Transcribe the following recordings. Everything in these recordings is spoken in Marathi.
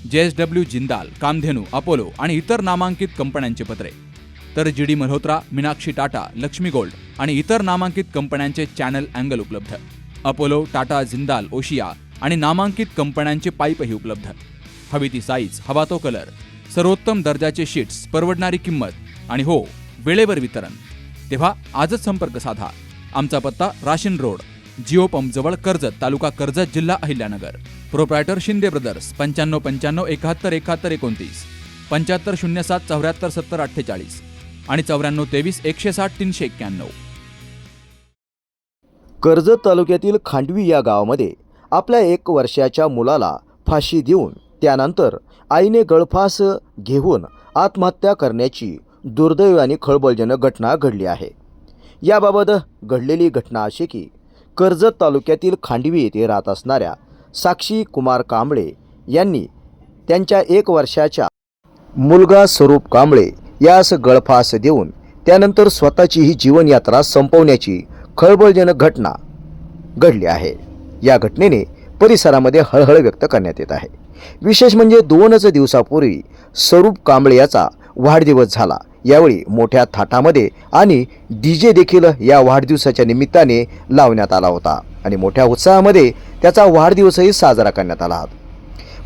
J S W Jindal Kamdhenu Apollo आणि इतर नामांकित कंपन्यांचे पत्रे. तर G D Malhotra Meenakshi Tata Lakshmi gold आणि इतर नामांकित कंपन्यांचे चॅनल अँगल उपलब्ध. अपोलो टाटा जिंदाल ओशिया आणि नामांकित कंपन्यांचे पाईपही उपलब्ध. हवी ती साईज हवा तो कलर सर्वोत्तम दर्जाचे शीट्स परवडणारी किंमत आणि हो वेळेवर वितरण. तेव्हा आजच संपर्क साधा. आमचा पत्ता राशीन रोड जिओ पंप जवळ कर्जत तालुका कर्जत जिल्हा अहिल्यानगर. प्रोप्रायटर शिंदे ब्रदर्स पंच्याण्णव पंच्याण्णव एकाहत्तर एकाहत्तर एकोणतीस पंच्याहत्तर शून्य सात चौऱ्याहत्तर सत्तर अठ्ठेचाळीस आणि चौऱ्याण्णव तेवीस एकशे साठ तीनशे एक्क्याण्णव. कर्जत तालुक्यातील खांडवी या गावामध्ये आपल्या एक वर्षाच्या मुलाला फाशी देऊन त्यानंतर आईने गळफास घेऊन आत्महत्या करण्याची दुर्दैवाने खळबळजनक घटना घडली आहे. याबाबत घडलेली घटना अशी की कर्जत तालुक्यातील खांडवी येथे राहत असणाऱ्या साक्षी कुमार कांबळे यांनी त्यांच्या एक वर्षाच्या मुलगा स्वरूप कांबळे यास गळफास देऊन त्यानंतर स्वतःची ही जीवनयात्रा संपवण्याची खळबळजनक घटना घडली आहे. या घटनेने परिसरामध्ये हळहळ व्यक्त करण्यात येत आहे. विशेष म्हणजे दोनच दिवसापूर्वी स्वरूप कांबळे याचा वाढदिवस झाला. यावेळी मोठ्या थाटामध्ये आणि डी जे देखील या वाढदिवसाच्या निमित्ताने लावण्यात आला होता. आणि मोठ्या उत्साहामध्ये त्याचा वाढदिवसही साजरा करण्यात आला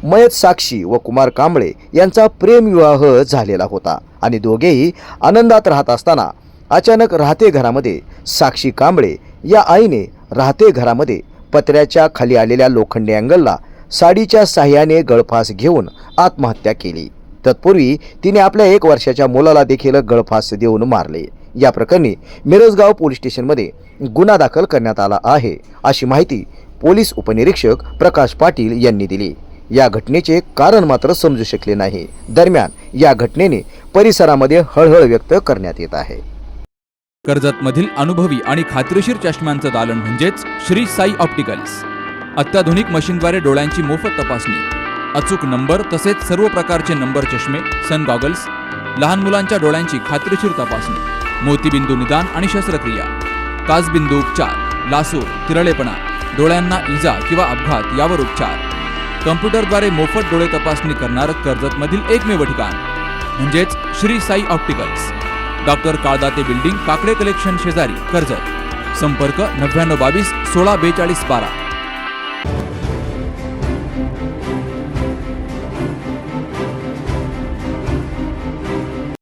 मयत साक्षी व कुमार कांबळे यांचा प्रेमविवाह झालेला होता आणि दोघेही आनंदात राहत असताना अचानक राहते घरामध्ये साक्षी कांबळे या आईने राहते घरामध्ये पत्र्याच्या खाली आलेल्या लोखंडी अँगलला साडीच्या साह्याने गळफास घेऊन आत्महत्या केली. तत्पूर्वी तिने आपल्या एक वर्षाच्या मुलाला देखील गळफास देऊन मारले. या प्रकरणी मिरजगाव पोलीस स्टेशनमध्ये गुन्हा दाखल करण्यात आला आहे अशी माहिती पोलीस उपनिरीक्षक प्रकाश पाटील यांनी दिली. या घटनेचे कारण मात्र समजू शकले नाही. दरम्यान या घटनेने परिसरामध्ये हळहळ व्यक्त करण्यात येत आहे. कर्जतमधील अनुभवी आणि खात्रीशीर चष्म्यांचं दालन म्हणजेच श्री साई ऑप्टिकल्स. अत्याधुनिक मशीनद्वारे डोळ्यांची मोफत तपासणी. अचूक नंबर तसेच सर्व प्रकारचे नंबर चष्मे सन गॉगल्स लहान मुलांच्या डोळ्यांची खात्रीशीर तपासणी. मोतीबिंदू निदान आणि शस्त्रक्रिया. काचबिंदू उपचार. लासूर तिरळेपणा. डोळ्यांना इजा किंवा अपघात यावर उपचार. कम्प्युटरद्वारे मोफत डोळे तपासणी करणारं कर्जतमधील एकमेव ठिकाण. म्हणजेच Shri Sai opticals. Doctor Kaldate building Kakade collection शेजारी कर्जत. संपर्क नव्याण्णव बावीस सोळा बेचाळीस बारा.